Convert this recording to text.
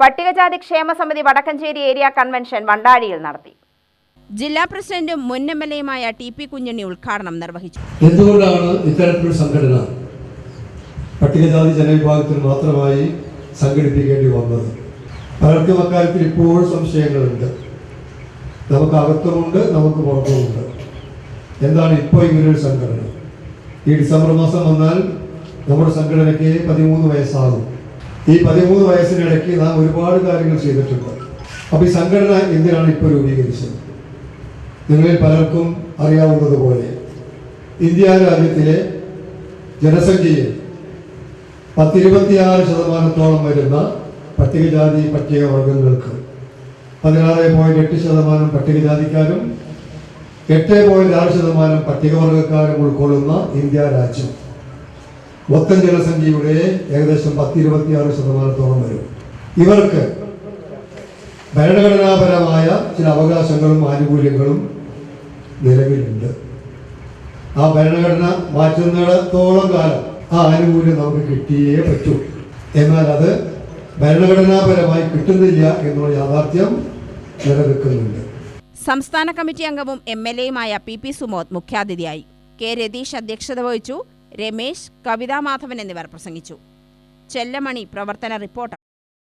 പട്ടികജാതി ക്ഷേമ സമിതി വടക്കഞ്ചേരി ഏരിയ കൺവെൻഷൻ വണ്ടാഴിയിൽ നടത്തി. ജില്ലാ പ്രസിഡന്റും മുൻ എം എൽ എയുമായ ടി പി കുഞ്ഞുണ്ണി ഉദ്ഘാടനം നിർവഹിച്ചു. എന്തുകൊണ്ടാണ് ഇത്തരത്തിലൊരു സംഘടന പട്ടികജാതി ജനവിഭാഗത്തിന് മാത്രമായി സംഘടിപ്പിക്കേണ്ടി വന്നത്? പലർക്കും അക്കാര്യത്തിൽ ഇപ്പോഴും സംശയങ്ങളുണ്ട്. നമുക്ക് അകത്തുമുണ്ട് നമുക്ക് പുറത്തുമുണ്ട്. എന്താണ് ഇപ്പോൾ ഇങ്ങനൊരു സംഘടന? ഈ ഡിസംബർ മാസം വന്നാൽ നമ്മുടെ സംഘടനയ്ക്ക് പതിമൂന്ന് വയസ്സാകും. ഈ പതിമൂന്ന് വയസ്സിനിടയ്ക്ക് നാം ഒരുപാട് കാര്യങ്ങൾ ചെയ്തിട്ടുണ്ട്. അപ്പോൾ ഈ സംഘടന എന്തിനാണ് ഇപ്പോൾ രൂപീകരിച്ചത്? നിങ്ങളിൽ പലർക്കും അറിയാവുന്നതുപോലെ ഇന്ത്യ രാജ്യത്തിലെ ജനസംഖ്യയിൽ പത്തിരുപത്തിയാറ് ശതമാനത്തോളം വരുന്ന പട്ടികജാതി പട്ടികവർഗങ്ങൾക്ക് പതിനാറ് പോയിന്റ് എട്ട് ശതമാനം പട്ടികജാതിക്കാരും എട്ട് പോയിന്റ് ആറ് ശതമാനം പട്ടികവർഗക്കാരും ഉൾക്കൊള്ളുന്ന ഇന്ത്യ രാജ്യം. മൊത്തം ജനസംഖ്യയുടെ ഏകദേശം പത്തിരുപത്തിയാറ് ശതമാനത്തോളം വരും. ഇവർക്ക് ഭരണഘടനാപരമായ ചില അവകാശങ്ങളും ആനുകൂല്യങ്ങളും നിലവിലുണ്ട്. ആ ഭരണഘടന മാറ്റുന്നിടത്തോളം കാലം ആ ആനുകൂല്യം നമുക്ക് കിട്ടിയേ പറ്റൂ. എന്നാൽ അത് ഭരണഘടനാപരമായി കിട്ടുന്നില്ല എന്നുള്ള യാഥാർത്ഥ്യം നിലനിൽക്കുന്നുണ്ട്. സംസ്ഥാന കമ്മിറ്റി അംഗവും എം എൽ എയുമായ പി പി സുമോദ് മുഖ്യാതിഥിയായി. കെ രതീഷ് അധ്യക്ഷത വഹിച്ചു. രമേശ് കവിതാ മാധവൻ എന്നിവർ പ്രസംഗിച്ചു. ചെല്ലമണി പ്രവർത്തന റിപ്പോർട്ടർ.